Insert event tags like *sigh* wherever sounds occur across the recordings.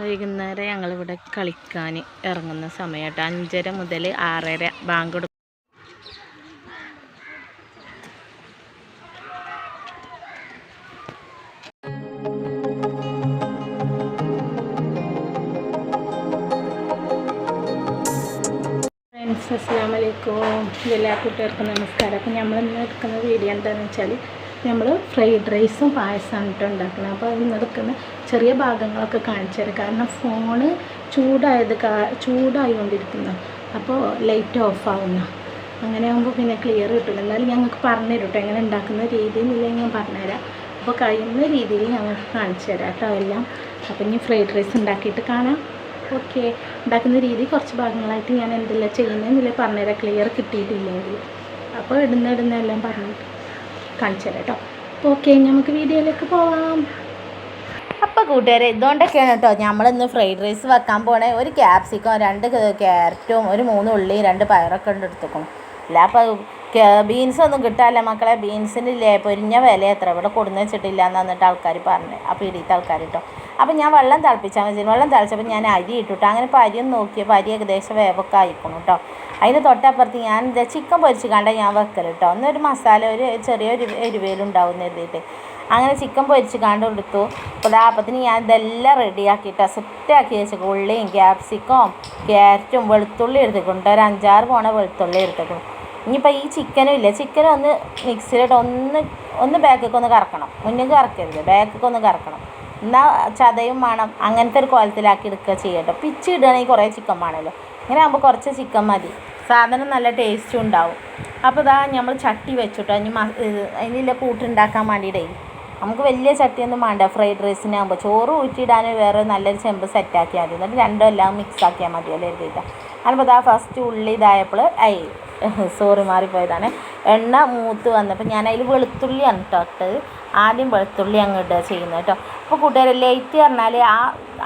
വൈകുന്നേരം ഞങ്ങളിവിടെ കളിക്കാൻ ഇറങ്ങുന്ന സമയമായിട്ട് അഞ്ചര മുതൽ ആറര ബാങ്ക് കൊടുക്കും. ഫ്രണ്ട്സ് എല്ലാ കൂട്ടുകാർക്കും നമസ്കാരം. അപ്പം നമ്മൾ ഇന്ന് എടുക്കുന്ന വീഡിയോ എന്താണെന്ന് വെച്ചാൽ നമ്മൾ ഫ്രൈഡ് റൈസും പായസമാണ് കേട്ടോ ഉണ്ടാക്കുന്നത് അപ്പോൾ അതിൽ നിൽക്കുന്ന ചെറിയ ഭാഗങ്ങളൊക്കെ കാണിച്ചു തരാം. കാരണം ഫോണ് ചൂടായത് കാ ചൂടായിക്കൊണ്ടിരിക്കുന്നു അപ്പോൾ ലൈറ്റ് ഓഫ് അങ്ങനെ ആകുമ്പോൾ പിന്നെ ക്ലിയർ കിട്ടില്ല എന്നാലും ഞങ്ങൾക്ക് പറഞ്ഞു തരും എങ്ങനെ ഉണ്ടാക്കുന്ന രീതി എന്നില്ലെങ്കിൽ ഞാൻ പറഞ്ഞുതരാം അപ്പോൾ കഴിയുന്ന രീതിയിൽ ഞങ്ങൾക്ക് കാണിച്ചു തരാം കേട്ടോ എല്ലാം. അപ്പോൾ ഇനി ഫ്രൈഡ് റൈസ് ഉണ്ടാക്കിയിട്ട് കാണാം. ഓക്കെ ഉണ്ടാക്കുന്ന രീതി കുറച്ച് ഭാഗങ്ങളായിട്ട് ഞാൻ എന്തെല്ലാം ചെയ്യുന്നതെന്നില്ല പറഞ്ഞുതരാം. ക്ലിയർ കിട്ടിയിട്ടില്ലെങ്കിൽ. അപ്പോൾ ഇടുന്ന ഇടുന്ന എല്ലാം പറഞ്ഞിട്ട് കാണിച്ചു തരാം കേട്ടോ അപ്പോൾ ഓക്കെ നമുക്ക് വീഡിയോയിലേക്ക് പോവാം. അപ്പോൾ കൂട്ടുകാരെ ഇതുകൊണ്ടൊക്കെയാണ് കേട്ടോ നമ്മളിന്ന് ഫ്രൈഡ് റൈസ് വെക്കാൻ പോണേ. ഒരു ക്യാപ്സിക്കം രണ്ട് ക്യാരറ്റും ഒരു മൂന്ന് ഉള്ളി രണ്ട് പയറൊക്കെ ഉണ്ട് എടുത്തേക്കണം അല്ല അപ്പോൾ ബീൻസ് ഒന്നും കിട്ടാല്ല മക്കളെ. ബീൻസിന് ഇല്ലേ? പൊരിഞ്ഞ വില എത്ര? ഇവിടെ കൊടുന്ന് വെച്ചിട്ടില്ല എന്ന് എന്നിട്ട് ആൾക്കാർ പറഞ്ഞു. അപ്പം ഇടീത്ത ആൾക്കാർ കേട്ടോ അപ്പം ഞാൻ വെള്ളം തിളപ്പിച്ചാൽ മതി. വെള്ളം തിളച്ചപ്പോൾ ഞാൻ അരി ഇട്ടിട്ടോ. അങ്ങനെ ഇപ്പോൾ അരിയൊന്നും നോക്കിയപ്പോൾ അരി ഏകദേശം വേവൊക്കെ ആയിക്കണം കേട്ടോ അതിന് തൊട്ടപ്പുറത്ത് ഞാൻ ഇത് ചിക്കൻ പൊരിച്ച് കണ്ട ഞാൻ വെക്കൽ കേട്ടോ ഒന്നൊരു മസാല ഒരു ചെറിയൊരു എരിവേലുണ്ടാവും എഴുതിയിട്ട് അങ്ങനെ ചിക്കൻ പൊരിച്ച് കണ്ട് കൊടുത്തു. അപ്പോൾ ദാപ്പത്തിന് ഞാൻ ഇതെല്ലാം റെഡിയാക്കിയിട്ട് സെറ്റാക്കി വെച്ചു ഉള്ളിയും ക്യാപ്സിക്കവും ക്യാരറ്റും വെളുത്തുള്ളി എടുത്തിട്ടുണ്ട് ഒരു അഞ്ചാറ് പോണ വെളുത്തുള്ളി എടുത്തേക്കും ഇനിയിപ്പോൾ ഈ ചിക്കനും ഇല്ല? ചിക്കനും ഒന്ന് മിക്സിയിലിട്ട് ഒന്ന് ഒന്ന് ബാക്കൊക്കെ ഒന്ന് കറക്കണം. മുന്നിൽ കറക്കരുത്. ബാക്കൊക്കെ ഒന്ന് കറക്കണം. എന്നാൽ ചതയും വേണം അങ്ങനത്തെ ഒരു കോലത്തിലാക്കി എടുക്കുക ചെയ്യട്ടോ. പിച്ച് ഇടുകയാണെങ്കിൽ കുറേ ചിക്കൻ വേണമല്ലോ. ഇങ്ങനെ ആകുമ്പോൾ കുറച്ച് ചിക്കൻ മതി. സാധനം നല്ല ടേസ്റ്റും ഉണ്ടാവും. അപ്പോൾ ഇതാ നമ്മൾ ചട്ടി വെച്ചിട്ടോ. അതിന് മ അതിനുള്ള കൂട്ടുണ്ടാക്കാൻ വേണ്ടിയിട്ടേ. നമുക്ക് വലിയ ചട്ടിയൊന്നും വേണ്ട. ഫ്രൈഡ് റൈസിനാകുമ്പോൾ ചോറ് ഊറ്റിയിടാൻ വേറെ നല്ലൊരു ചെമ്പ് സെറ്റാക്കിയാൽ മതി. എന്നിട്ട് രണ്ടും എല്ലാം മിക്സ് ആക്കിയാൽ അല്ലേ എഴുതിയിട്ട് അപ്പോൾ ഇതാ ഫസ്റ്റ് ഉള്ളി ഇതായപ്പോൾ ഐ *laughs* സോറി മാറിപ്പോയതാണ്. എണ്ണ മൂത്ത് വന്നപ്പോൾ ഞാൻ അതിൽ വെളുത്തുള്ളിയാണ് കേട്ടോ ഇട്ടത്. ആദ്യം വെളുത്തുള്ളി അങ്ങ് ഇടുക ചെയ്യുന്നത് കേട്ടോ അപ്പോൾ കൂട്ടുകാരെ ലൈറ്റ് പറഞ്ഞാൽ ആ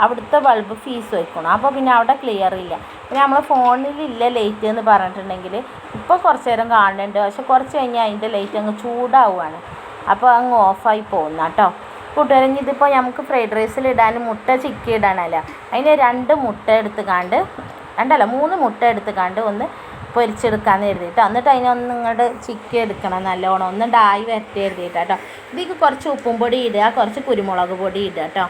അവിടുത്തെ ബൾബ് ഫീസ് വയ്ക്കണം അപ്പോൾ പിന്നെ അവിടെ ക്ലിയർ ഇല്ല. പിന്നെ നമ്മൾ ഫോണിലില്ല ലൈറ്റ് എന്ന് പറഞ്ഞിട്ടുണ്ടെങ്കിൽ ഇപ്പോൾ കുറച്ച് നേരം കാണുന്നുണ്ട്. പക്ഷെ കുറച്ച് കഴിഞ്ഞാൽ അതിന്റെ ലൈറ്റ് അങ്ങ് ചൂടാവുകയാണ് അപ്പോൾ അങ്ങ് ഓഫായി പോകുന്ന കേട്ടോ കൂട്ടുകാരെ ഇതിപ്പോൾ നമുക്ക് ഫ്രൈഡ് റൈസിൽ ഇടാനും മുട്ട ചിക്കി ഇടാനല്ല അതിന് രണ്ട് മുട്ട എടുത്ത് കാണ്ട് രണ്ടല്ല മൂന്ന് മുട്ട എടുത്ത് കാണ്ട് ഒന്ന് പൊരിച്ചെടുക്കാമെന്ന് കരുതിയിട്ട്. എന്നിട്ട് അതിനൊന്ന് ഇങ്ങോട്ട് ചിക്കി എടുക്കണം നല്ലോണം. ഒന്ന് ഡായി വരട്ടി കരുതിയിട്ട് കേട്ടോ. ഇതിലേക്ക് കുറച്ച് ഉപ്പും പൊടി ഇടുക കുറച്ച് കുരുമുളക് പൊടി ഇടുക കേട്ടോ.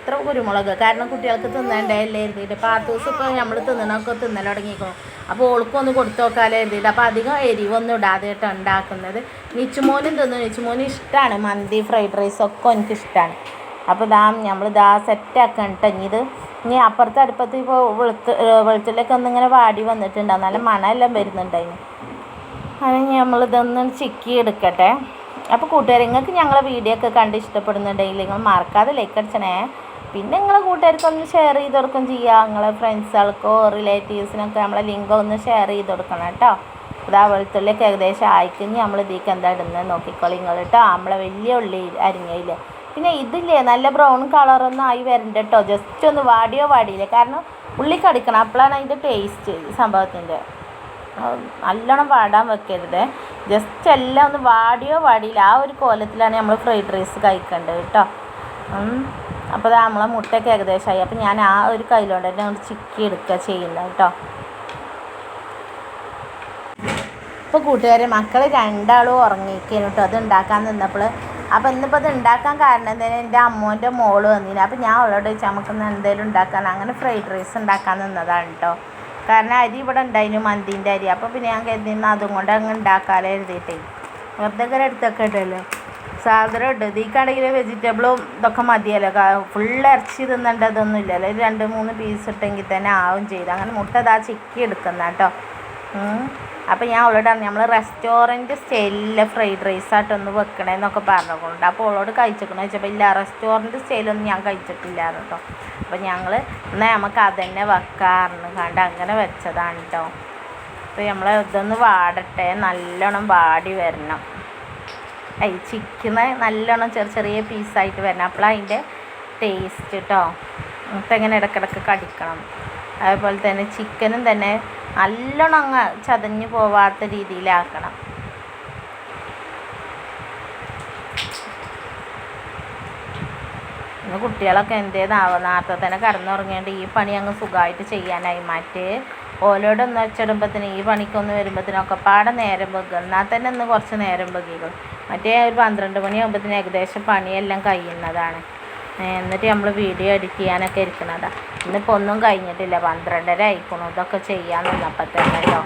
ഇത്ര കുരുമുളക്. കാരണം കുട്ടികൾക്ക് തിന്നണ്ടല്ലേ എഴുതിയിട്ട് അപ്പോൾ ആ ദിവസം ഇപ്പോൾ നമ്മൾ തിന്നണമൊക്കെ തിന്നൽ തുടങ്ങിക്കണം അപ്പോൾ ഓൾക്കൊന്ന് കൊടുത്തു നോക്കാലോ എഴുതിയിട്ട് അപ്പോൾ അധികം എരിവൊന്നും ഇടാതെ കേട്ടോ ഉണ്ടാക്കുന്നത്. നിച്ചുമോനും തിന്നു. നിച്ചുമോനും ഇഷ്ടമാണ് മന്തി ഫ്രൈഡ് റൈസൊക്കെ ഒക്കെ എനിക്ക് ഇഷ്ടമാണ് അപ്പോൾ ഇതാ നമ്മൾ ഇതാ സെറ്റാക്കണം കേട്ടോ ഇനി ഇത് ഇനി അപ്പുറത്തെ അടുപ്പത്ത് ഇപ്പോൾ വെളുത്ത് വെളുത്തുള്ളിയൊക്കെ ഒന്നിങ്ങനെ വാടി വന്നിട്ടുണ്ടാവും നല്ല മണമെല്ലാം വരുന്നുണ്ട് അതിന്. അതിന് നമ്മളിതൊന്ന് ചിക്കി എടുക്കട്ടെ. അപ്പോൾ കൂട്ടുകാർ നിങ്ങൾക്ക് ഞങ്ങളെ വീഡിയോ ഒക്കെ കണ്ട് ഇഷ്ടപ്പെടുന്നുണ്ടെങ്കിൽ നിങ്ങൾ മറക്കാതെ ലൈക്ക് അടിച്ചണേ. പിന്നെ നിങ്ങളെ കൂട്ടുകാർക്കൊന്ന് ഷെയർ ചെയ്ത് കൊടുക്കും ചെയ്യുക നിങ്ങളെ ഫ്രണ്ട്സുകൾക്കോ റിലേറ്റീവ്സിനൊക്കെ നമ്മളെ ലിങ്ക് ഒന്ന് ഷെയർ ചെയ്ത് കൊടുക്കണം കേട്ടോ. ഇതാ വെളുത്തുള്ളിയൊക്കെ ഏകദേശം ആയിക്കഴിഞ്ഞ് നമ്മൾ ഇതിലേക്ക് എന്താ ഇടുന്നത് നോക്കിക്കോളിങ്ങൾ കേട്ടോ. നമ്മളെ വലിയ ഉള്ളി അരിഞ്ഞയില്ലേ? പിന്നെ ഇതില്ലേ നല്ല ബ്രൗൺ കളറൊന്നും ആയി വരണ്ട കേട്ടോ ജസ്റ്റ് ഒന്ന് വാടിയോ വാടിയില്ലേ. കാരണം ഉള്ളി കടിക്കണം. അപ്പോഴാണ് അതിന്റെ ടേസ്റ്റ് സംഭവത്തിന്റെ നല്ലോണം വാടാൻ വെക്കരുത്. ജസ്റ്റ് എല്ലാം ഒന്ന് വാടിയോ വാടിയില്ല. ആ ഒരു കോലത്തിലാണ് നമ്മൾ ഫ്രൈഡ് റൈസ് കഴിക്കേണ്ടത് കേട്ടോ. അപ്പോൾ അത് നമ്മളെ മുട്ടയൊക്കെ ഏകദേശമായി അപ്പോൾ ഞാൻ ആ ഒരു കയ്യിലോട്ട് തന്നെ അങ്ങോട്ട് ചിക്കി എടുക്കുക ചെയ്യുന്നത് കേട്ടോ. ഇപ്പോൾ കൂട്ടുകാരെ മക്കൾ രണ്ടാളും ഉറങ്ങിയിരിക്കുന്നു കേട്ടോ. അത് ഉണ്ടാക്കാൻ നിന്നപ്പോൾ അപ്പോൾ ഇന്നിപ്പോൾ അത് ഉണ്ടാക്കാൻ കാരണം എന്തായാലും എന്റെ അമ്മോന്റെ മോൾ വന്നില്ല അപ്പോൾ ഞാൻ അവളോട് ചോദിച്ചാൽ നമുക്കൊന്ന് എന്തെങ്കിലും ഉണ്ടാക്കാൻ? അങ്ങനെ ഫ്രൈഡ് റൈസ് ഉണ്ടാക്കാൻ നിന്നതാണ് കേട്ടോ കാരണം അരി ഇവിടെ ഉണ്ടായിരുന്നു മന്തിന്റെ അരി. അപ്പോൾ പിന്നെ ഞാൻ കരുതിന്ന് അതും കൊണ്ട് അങ്ങ് ഉണ്ടാക്കാതെ എഴുതിയിട്ടേ വെറുതെ ഇങ്ങനെ എടുത്തൊക്കെ ഇടല്ലോ? സാധനം ഉണ്ട് ഇതിക്കാണെങ്കിൽ വെജിറ്റബിളും ഇതൊക്കെ മതിയല്ലോ. ഫുൾ ഇറച്ചി തിന്നേണ്ട ഇതൊന്നും ഇല്ലല്ലോ. രണ്ട് മൂന്ന് പീസ് ഇട്ടെങ്കിൽ തന്നെ ആവും ചെയ്ത് അങ്ങനെ മുട്ട ഇതാ ചിക്കി എടുക്കുന്ന കേട്ടോ അപ്പോൾ ഞാൻ അവളോട് പറഞ്ഞു നമ്മൾ റെസ്റ്റോറന്റ് സ്റ്റൈലിലെ ഫ്രൈഡ് റൈസ് ആയിട്ടൊന്ന് വെക്കണേന്നൊക്കെ പറഞ്ഞുകൊണ്ട്. അപ്പോൾ അവളോട് കഴിച്ചേക്കണമെന്ന് വെച്ചപ്പോൾ ഇല്ല റെസ്റ്റോറന്റ് സ്റ്റൈലൊന്നും ഞാൻ കഴിച്ചിട്ടില്ല കേട്ടോ അപ്പോൾ ഞങ്ങൾ എന്നാൽ നമുക്ക് അതന്നെ വെക്കാറുണ്ട് കണ്ട് അങ്ങനെ വെച്ചതാണ് കേട്ടോ അപ്പോൾ നമ്മൾ ഇതൊന്ന് വാടട്ടെ നല്ലോണം വാടി വരണം. ഐ ചിക്കന് നല്ലോണം ചെറിയ ചെറിയ പീസായിട്ട് വരണം. അപ്പോൾ അതിന്റെ ടേസ്റ്റ് കേട്ടോ എന്നിട്ട് ഇങ്ങനെ ഇടയ്ക്കിടയ്ക്ക് കടിക്കണം. അതുപോലെ തന്നെ ചിക്കനും തന്നെ നല്ലോണം അങ്ങ് ചതഞ്ഞു പോവാത്ത രീതിയിലാക്കണം. ഇന്ന് കുട്ടികളൊക്കെ എന്തേന്നാവോ നേരത്തെ തന്നെ കടന്നുറങ്ങേണ്ട ഈ പണി അങ്ങ് സുഖമായിട്ട് ചെയ്യാനായി. മാറ്റി ഓലോടെ ഒന്ന് വെച്ചിടുമ്പത്തിന് ഈ പണിക്കൊന്ന് വരുമ്പത്തിനൊക്കെ പാടെ നേരം വെക്കുക എന്നാൽ തന്നെ ഇന്ന് കുറച്ച് നേരം വെക്കിക്കും മറ്റേ ഒരു പന്ത്രണ്ട് മണിയാകുമ്പത്തിന് ഏകദേശം പണിയെല്ലാം കഴിയുന്നതാണ്. എന്നിട്ട് നമ്മൾ വീഡിയോ എഡിറ്റ് ചെയ്യാനൊക്കെ ഇരിക്കുന്നതാണ് ഇന്നിപ്പോൾ ഒന്നും കഴിഞ്ഞിട്ടില്ല. പന്ത്രണ്ടര ആയിക്കണു. ഇതൊക്കെ ചെയ്യാൻ നിന്നപ്പോൾ തന്നെ കേട്ടോ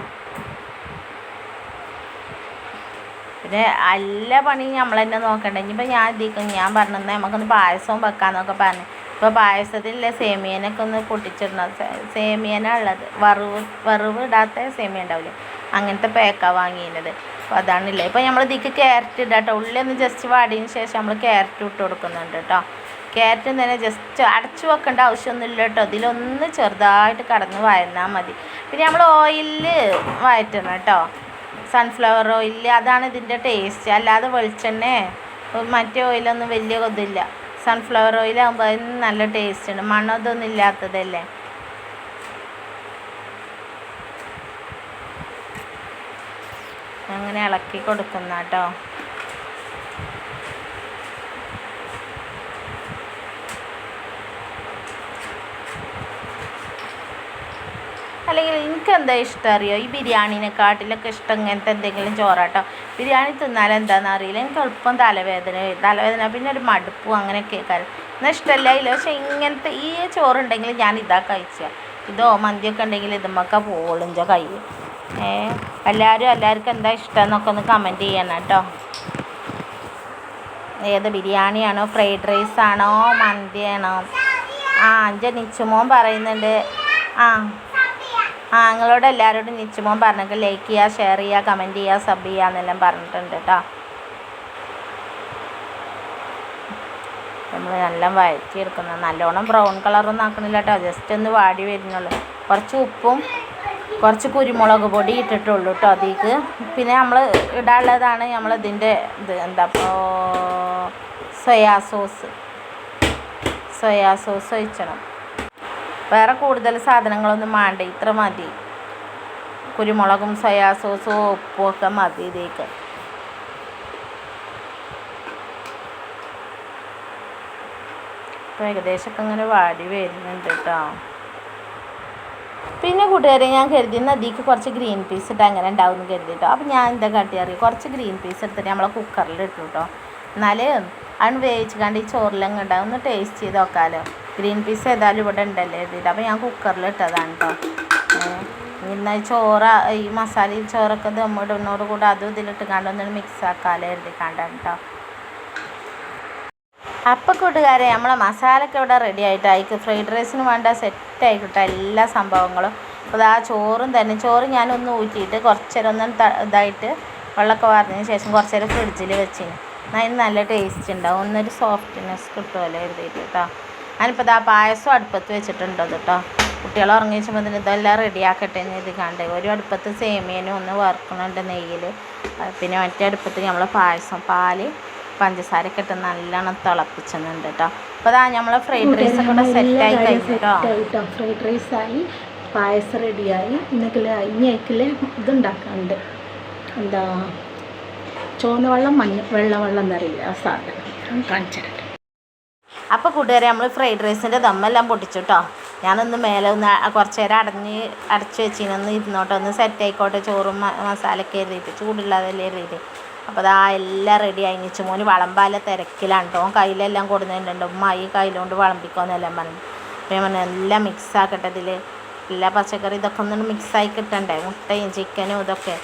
പിന്നെ എല്ലാ പണി നമ്മൾ തന്നെ നോക്കണ്ടേ. ഇനിയിപ്പോൾ ഞാൻ ഇതിക്കും ഞാൻ പറഞ്ഞത് നമുക്കൊന്ന് പായസവും വെക്കാമെന്നൊക്കെ പറഞ്ഞു. ഇപ്പോൾ പായസത്തിലെ സേമിയനൊക്കെ ഒന്ന് പൊട്ടിച്ചിടണം. സേമിയന ഉള്ളത്. വറവ് വറവ് ഇടാത്ത സേമിയ ഉണ്ടാവില്ലേ? അങ്ങനത്തെ പേക്ക വാങ്ങിയിരുന്നത് അപ്പോൾ അതാണില്ലേ. ഇപ്പോൾ നമ്മൾ ഇതിക്ക് ക്യാരറ്റ് ഇടാം കേട്ടോ ഉള്ളി ഒന്ന് ജസ്റ്റ് വാടിയതിന് ശേഷം നമ്മൾ ക്യാരറ്റ് ഇട്ട് കൊടുക്കുന്നുണ്ട് കേട്ടോ ക്യാരറ്റ് തന്നെ ജസ്റ്റ് അടച്ചു വെക്കേണ്ട ആവശ്യമൊന്നുമില്ല കേട്ടോ. ഇതിലൊന്ന് ചെറുതായിട്ട് കടന്ന് വഴന്നാൽ മതി. പിന്നെ നമ്മൾ ഓയിലിൽ വഴറ്റണം കേട്ടോ. സൺഫ്ലവർ ഓയിൽ അതാണ് ഇതിന്റെ ടേസ്റ്റ് അല്ലാതെ വെളിച്ചെണ്ണ മറ്റേ ഓയിലൊന്നും വലിയ ഇതില്ല സൺഫ്ലവർ ഓയിലാകുമ്പോൾ അതിന് നല്ല ടേസ്റ്റ് ഉണ്ട്. മണം ഇല്ലാത്തതല്ലേ? അങ്ങനെ ഇളക്കി കൊടുക്കുന്ന കേട്ടോ. അല്ലെങ്കിൽ എനിക്ക് എന്താ ഇഷ്ടം അറിയോ? ഈ ബിരിയാണിനെക്കാട്ടിലൊക്കെ ഇഷ്ടം ഇങ്ങനത്തെ എന്തെങ്കിലും ചോറാട്ടോ. ബിരിയാണി തിന്നാൽ എന്താണെന്ന് അറിയില്ല. എനിക്ക് എളുപ്പം തലവേദന തലവേദന പിന്നെ ഒരു മടുപ്പും അങ്ങനെയൊക്കെ കാര്യം എന്നാൽ ഇഷ്ടമല്ല ഇല്ല. പക്ഷേ ഇങ്ങനത്തെ ഈ ചോറുണ്ടെങ്കിൽ ഞാൻ ഇതാ കഴിച്ച. ഇതോ മന്തിയൊക്കെ ഉണ്ടെങ്കിൽ ഇതുമ്മൊക്കെ പോളിഞ്ചോ കൈ എല്ലാവരും എല്ലാവർക്കും എന്താ ഇഷ്ടം എന്നൊക്കെ ഒന്ന് കമന്റ് ചെയ്യണം കേട്ടോ. ഏത് ബിരിയാണിയാണോ ഫ്രൈഡ് റൈസ് ആണോ മന്തിയാണോ? ആ എന്റെ നിച്ചുമോൻ പറയുന്നുണ്ട്. ആ. ആ നിങ്ങളോട് എല്ലാവരോടും നിച്ചുമോൻ പറഞ്ഞിട്ട് ലൈക്ക് ചെയ്യുക ഷെയർ ചെയ്യുക കമന്റ് ചെയ്യുക സബ് ചെയ്യുക എന്നെല്ലാം പറഞ്ഞിട്ടുണ്ട് കേട്ടോ നമ്മൾ നല്ല വഴറ്റിയെടുക്കുന്നത് നല്ലോണം ബ്രൗൺ കളറൊന്നും ആക്കണില്ല കേട്ടോ ജസ്റ്റ് ഒന്ന് വാടി വരുന്നുള്ളൂ. കുറച്ച് ഉപ്പും കുറച്ച് കുരുമുളക് പൊടി ഇട്ടിട്ടുള്ളൂ കേട്ടോ അതിക്ക് പിന്നെ നമ്മൾ ഇടാനുള്ളതാണ് നമ്മളിതിന്റെ ഇത്. എന്താ സോയാ സോസ് സോയാ സോസ് ഒഴിച്ചണം. വേറെ കൂടുതൽ സാധനങ്ങളൊന്നും വേണ്ട ഇത്ര മതി. കുരുമുളകും സോയാ സോസും ഉപ്പും ഒക്കെ മതി ഇതിലേക്ക് അപ്പോൾ ഏകദേശമൊക്കെ ഇങ്ങനെ വാടി വരുന്നുണ്ട് കേട്ടോ പിന്നെ കൂട്ടുകാരെ ഞാൻ കരുതി നദിക്ക് കുറച്ച് ഗ്രീൻ പീസ് ഇട്ട് അങ്ങനെ ഉണ്ടാവും എന്ന് കരുതി കേട്ടോ അപ്പോൾ ഞാൻ എന്താ കാട്ടി അറിയാം? കുറച്ച് ഗ്രീൻ പീസ് എടുത്തിട്ട് നമ്മളെ കുക്കറിൽ ഇട്ടു കേട്ടോ എന്നാൽ അണ് വേവിച്ച് കണ്ട് ഈ ചോറിലങ്ങ് ഉണ്ടാവും ഒന്ന് ടേസ്റ്റ് ചെയ്ത് നോക്കാമല്ലോ ഗ്രീൻ പീസ് ഏതായാലും ഇവിടെ ഉണ്ടല്ലേ ഇതിൽ. അപ്പോൾ ഞാൻ കുക്കറിൽ ഇട്ടതാണ് കേട്ടോ ഇന്ന് ചോറ് ഈ മസാല ഈ ചോറൊക്കെ ദമ്മിടുന്നോട് കൂടെ അതും ഇതിലിട്ട് കണ്ട് ഒന്നും മിക്സ് ആക്കാമല്ലോ എഴുതി കണ്ടാണ് കേട്ടോ അപ്പം കൂട്ടുകാരെ നമ്മളെ മസാലയൊക്കെ ഇവിടെ റെഡി ആയിട്ട്. ഫ്രൈഡ് റൈസിന് വേണ്ട സെറ്റ് ആയിക്കോട്ടെ എല്ലാ സംഭവങ്ങളും. അപ്പോൾ ആ ചോറും തന്നെ. ചോറ് ഞാനൊന്ന് ഊറ്റിയിട്ട് കുറച്ച് ഇതായിട്ട് വെള്ളമൊക്കെ വാർന്നതിന് ശേഷം കുറച്ച് നേരം ഫ്രിഡ്ജിൽ വെച്ചിന്. അതിന് നല്ല ടേസ്റ്റ് ഉണ്ടാവും ഒന്നൊരു സോഫ്റ്റ്നെസ് കിട്ടുമല്ലോ എഴുതിയിട്ട് കേട്ടോ ഞാനിപ്പോൾ ഇതാ പായസം അടുപ്പത്ത് വെച്ചിട്ടുണ്ട് കേട്ടോ കുട്ടികൾ ഉറങ്ങി വെച്ചപ്പോൾ ഇതെല്ലാം റെഡിയാക്കട്ടെ എന്ന് ഇത് കണ്ടേ ഒരു അടുപ്പത്ത് സേമിയനും ഒന്ന് വറുക്കുന്നുണ്ട് നെയ്യിൽ പിന്നെ മറ്റേ അടുപ്പത്ത് നമ്മൾ പായസം പാൽ പഞ്ചസാരയൊക്കെ ഇട്ട് നല്ലോണം തിളപ്പിച്ചെന്നുണ്ട് കേട്ടോ അപ്പോൾ അതാ നമ്മൾ ഫ്രൈഡ് റൈസ് കൂടെ സെറ്റായി കഴിഞ്ഞു ഫ്രൈഡ് റൈസായി പായസം റെഡിയായി ഇന്നൊക്കെ ഇനി ഇത് ഇതുണ്ടാക്കാനുണ്ട് എന്താ ചുവന്ന വെള്ളം മഞ്ഞ വെള്ള വെള്ളം എന്നറിയില്ല ആ സാധനം. കാണിച്ചിട്ടുണ്ട് അപ്പോൾ കൂട്ടുകാരെ നമ്മൾ ഫ്രൈഡ് റൈസിന്റെ ദമ്മെല്ലാം പൊട്ടിച്ചു കേട്ടോ ഞാനൊന്ന് മേലെ ഒന്ന് കുറച്ച് നേരം അടഞ്ഞ് അടച്ച് വെച്ചിനൊന്ന് ഇരുന്നോട്ടെ ഒന്ന് സെറ്റ് ആയിക്കോട്ടെ ചോറും മസാലയൊക്കെ എഴുതിയിട്ട്. ചൂടുള്ളതല്ലേ എഴുതിയിട്ട്. അപ്പോൾ അതാ എല്ലാം റെഡി അയങ്ങിച്ചു മോന് വളമ്പാല തിരക്കിലാണ് കേട്ടോ കയ്യിലെല്ലാം കൊടുക്കുന്നുണ്ട് ഉമ്മ ഈ കയ്യിലുകൊണ്ട് വളമ്പിക്കോന്നെല്ലാം പറഞ്ഞു. അപ്പോൾ ഞാൻ പറഞ്ഞു എല്ലാം മിക്സ് ആക്കട്ടെ ഇതിൽ എല്ലാ പച്ചക്കറി ഇതൊക്കെ ഒന്ന് മിക്സായി കിട്ടണ്ടേ? മുട്ടയും ചിക്കനും ഇതൊക്കെ.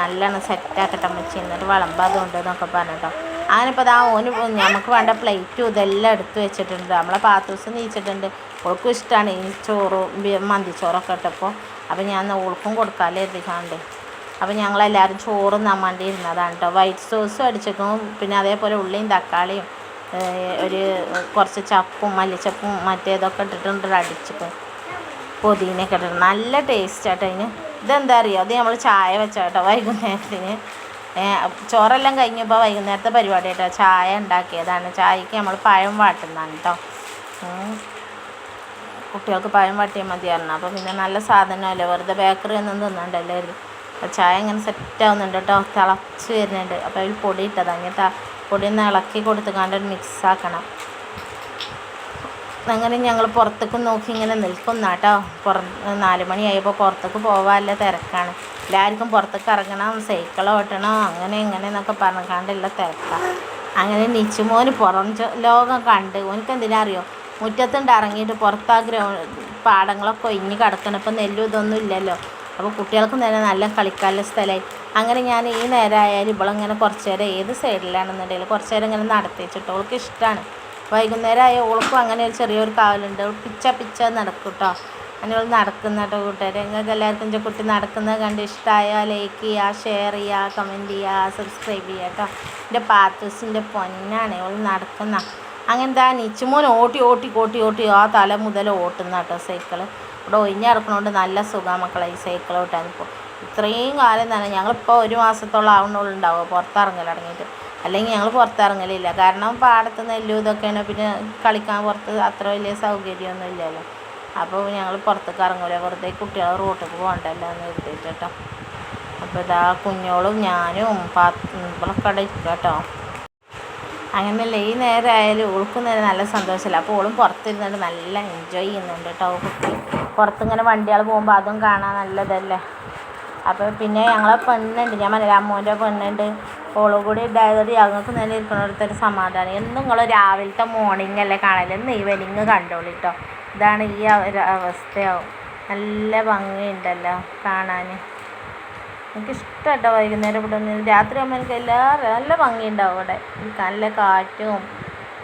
നല്ലോണം സെറ്റാക്കട്ടെ അമ്മച്ചി. എന്നിട്ട് വിളമ്പാതുണ്ട് എന്നൊക്കെ പറഞ്ഞിട്ടോ അങ്ങനെ ആ ഓന് നമുക്ക് വേണ്ട പ്ലേറ്റും ഇതെല്ലാം എടുത്ത് വെച്ചിട്ടുണ്ട്. നമ്മളെ പാത്തൂസ് നീച്ചിട്ടുണ്ട്. ഓൾക്കും ഇഷ്ടമാണ് ഈ ചോറും മന്തി മന്തിച്ചോറൊക്കെ ഇട്ടപ്പോൾ അപ്പോൾ ഞാൻ ഓൾക്കും കൊടുക്കാമല്ലോ എത്തിക്കാണ്ട് അപ്പോൾ ഞങ്ങളെല്ലാവരും ചോറും നമ്മണ്ടി ഇരുന്നതാണ് കേട്ടോ വൈറ്റ് സോസും അടിച്ചേക്കും. പിന്നെ അതേപോലെ ഉള്ളിയും തക്കാളിയും ഒരു കുറച്ച് ചപ്പും മല്ലിച്ചപ്പും മറ്റേതൊക്കെ ഇട്ടിട്ടുണ്ട് അടിച്ചിട്ട് പൊതിനൊക്കെ ഇട്ടിട്ടുണ്ട്. നല്ല ടേസ്റ്റ് ആട്ടോ അതിന് ഇതെന്താ അറിയോ? അത് നമ്മൾ ചായ വെച്ചാട്ടോ വൈകുന്നേരത്തിന്. ചോറെല്ലാം കഴിഞ്ഞപ്പോൾ വൈകുന്നേരത്തെ പരിപാടി കേട്ടോ ചായ ഉണ്ടാക്കിയതാണ്. ചായക്ക് നമ്മൾ പഴം വാട്ടുന്നതാണ് കേട്ടോ. കുട്ടികൾക്ക് പഴം വാട്ടിയാൽ മതിയായിരുന്നു. അപ്പോൾ പിന്നെ നല്ല സാധനമല്ലേ വെറുതെ ബേക്കറി ഒന്നും തിന്നണ്ടല്ലേ ചായ ഇങ്ങനെ സെറ്റ് ആവുന്നുണ്ട് കേട്ടോ തിളച്ച് വരുന്നുണ്ട്. അപ്പോൾ അതിൽ പൊടി ഇട്ടത്. അങ്ങനത്തെ പൊടി ഒന്ന് ഇളക്കി കൊടുത്ത് കണ്ട് മിക്സ് ആക്കണം. അങ്ങനെ ഞങ്ങൾ പുറത്തേക്ക് നോക്കി ഇങ്ങനെ നിൽക്കുന്ന കേട്ടോ പുറ നാല് മണിയായപ്പോൾ പുറത്തേക്ക് പോകാനുള്ള തിരക്കാണ്. എല്ലാവർക്കും പുറത്തേക്ക് ഇറങ്ങണം സൈക്കിൾ ഓട്ടണം അങ്ങനെ ഇങ്ങനെ എന്നൊക്കെ പറഞ്ഞുകൊണ്ടുള്ള തിരക്കാണ് അങ്ങനെ നിച്ചുമോന് പുറം ലോകം കണ്ട്. ഓനക്ക് എന്തിനാ അറിയോ? മുറ്റത്തുണ്ട് ഇറങ്ങിയിട്ട് പുറത്താ ഗ്രൗ പാടങ്ങളൊക്കെ ഒഴിഞ്ഞ് കിടക്കണം. ഇപ്പം നെല്ലും ഇതൊന്നും ഇല്ലല്ലോ. അപ്പോൾ കുട്ടികൾക്ക് തന്നെ നല്ല കളിക്കാനുള്ള സ്ഥലമായി അങ്ങനെ ഞാൻ ഈ നേരമായാലും ഇവളിങ്ങനെ കുറച്ച് നേരം ഏത് സൈഡിലാണെന്നുണ്ടെങ്കിൽ കുറച്ച് നേരം ഇങ്ങനെ നടത്തിച്ചിട്ട് അവൾക്ക് ഇഷ്ടമാണ് വൈകുന്നേരം ആയ ഓൾക്കും അങ്ങനെ ഒരു ചെറിയൊരു കാവലുണ്ട്. പിച്ച പിച്ച നടക്കും കേട്ടോ അങ്ങനെ നടക്കുന്ന കേട്ടോ കൂട്ടുകാരെ. നിങ്ങൾക്ക് എല്ലാവർക്കും എന്റെ കുട്ടി നടക്കുന്നത് കണ്ട് ഇഷ്ടമായാൽ ലൈക്ക് ചെയ്യുക ഷെയർ ചെയ്യുക കമന്റ് ചെയ്യുക സബ്സ്ക്രൈബ് ചെയ്യുക കേട്ടോ എന്റെ പാത്തൂസിന്റെ പൊന്നാണ് അവൾ നടക്കുന്ന. അങ്ങനത്തെ നിച്ചുമോൻ ഓട്ടി ഓട്ടി ഓട്ടി ഓട്ടി ആ തല മുതൽ ഓട്ടുന്ന കേട്ടോ സൈക്കിൾ ഇവിടെ ഒഴിഞ്ഞ് നല്ല സുഖം മക്കളെ ഈ സൈക്കിൾ ഓട്ടാൻ ഇപ്പോൾ ഇത്രയും കാലം തന്നെ ഞങ്ങളിപ്പോൾ ഒരു മാസത്തോളം ആവുന്നുള്ളൂ ഉണ്ടാവുക പുറത്തിറങ്ങൽ അടങ്ങിയിട്ട് അല്ലെങ്കിൽ ഞങ്ങൾ പുറത്തിറങ്ങലില്ല. കാരണം പാടത്ത് നെല്ലും ഇതൊക്കെയാണ് പിന്നെ കളിക്കാൻ പുറത്ത് അത്ര വലിയ സൗകര്യമൊന്നും ഇല്ലല്ലോ. അപ്പോൾ ഞങ്ങൾ പുറത്തേക്ക് ഇറങ്ങൂല. വെറുതെ കുട്ടികളെ റോട്ടിൽ പോകണ്ടല്ലോ എന്ന് കരുതിയിട്ട് കേട്ടോ അപ്പോൾ ഇതാ കുഞ്ഞോളും ഞാനും പാ ഇരിക്കും അവിടെ ഇരിക്കുക കേട്ടോ അങ്ങനെയല്ല ഈ നേരം ആയാലും ഓൾക്കും നേരം നല്ല സന്തോഷമില്ല അപ്പോൾ ഓളും പുറത്തിരുന്നിട്ട് നല്ല എൻജോയ് ചെയ്യുന്നുണ്ട് കേട്ടോ കുട്ടി. പുറത്തിങ്ങനെ വണ്ടികൾ പോകുമ്പോൾ അതും കാണാൻ നല്ലതല്ലേ. അപ്പോൾ പിന്നെ ഞങ്ങളെ പെണ്ണുണ്ട്. ഞാൻ പറഞ്ഞില്ല അമ്മൂന്റെ പെണ്ണുണ്ട്. ഓളും കൂടി ഉണ്ടായതോട് ഞങ്ങൾക്ക് നേരെ ഇരിക്കുന്നിടത്തൊരു സമാധാനം. എന്നും നിങ്ങൾ രാവിലത്തെ മോർണിംഗ് അല്ലേ കാണൽ. ഇന്ന് ഈവനിങ് കണ്ടോളൂ കേട്ടോ ഇതാണ് ഈ അവസ്ഥയാവും. നല്ല ഭംഗിയുണ്ടല്ലോ കാണാൻ എനിക്കിഷ്ടം കേട്ടോ വൈകുന്നേരം ഇവിടെ നിന്ന്. രാത്രി ആകുമ്പോൾ എനിക്ക് എല്ലാ നല്ല ഭംഗിയുണ്ടാവും എനിക്ക് നല്ല കാറ്റും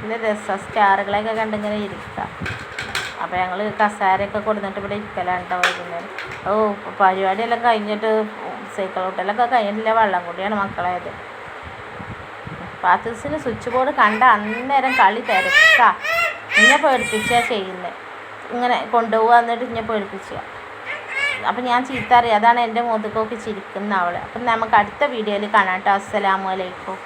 നല്ല രസം. സ്റ്റാറുകളെയൊക്കെ കണ്ടിങ്ങനെ ഇരിക്കാം. അപ്പോൾ ഞങ്ങൾ കസാരയൊക്കെ കൊടുത്തിട്ട് ഇവിടെ ഇരിക്കലാണ് കേട്ടോ വൈകുന്നേരം. ഓ പരിപാടിയെല്ലാം കഴിഞ്ഞിട്ട് സൈക്കിൾ ഹോട്ടലൊക്കെ കഴിഞ്ഞിട്ടില്ല. വെള്ളം കൂടിയാണ് മക്കളായത്. പാത്തൂസിന് സ്വിച്ച് ബോർഡ് കണ്ട അന്നേരം കളി തിരക്കാം. ഇന്നെ പേടിപ്പിച്ചാണ് ചെയ്യുന്നത് ഇങ്ങനെ കൊണ്ടുപോകുക എന്നിട്ട് ഇന്നെ പേടിപ്പിച്ചു അപ്പം ഞാൻ ചീത്ത അറിയാം. അതാണ് എന്റെ മുഖത്തേക്കൊക്കെ ചിരിക്കുന്ന അവൾ അപ്പം നമുക്ക് അടുത്ത വീഡിയോയിൽ കാണാം കേട്ടോ. അസ്സലാമു അലൈക്കും.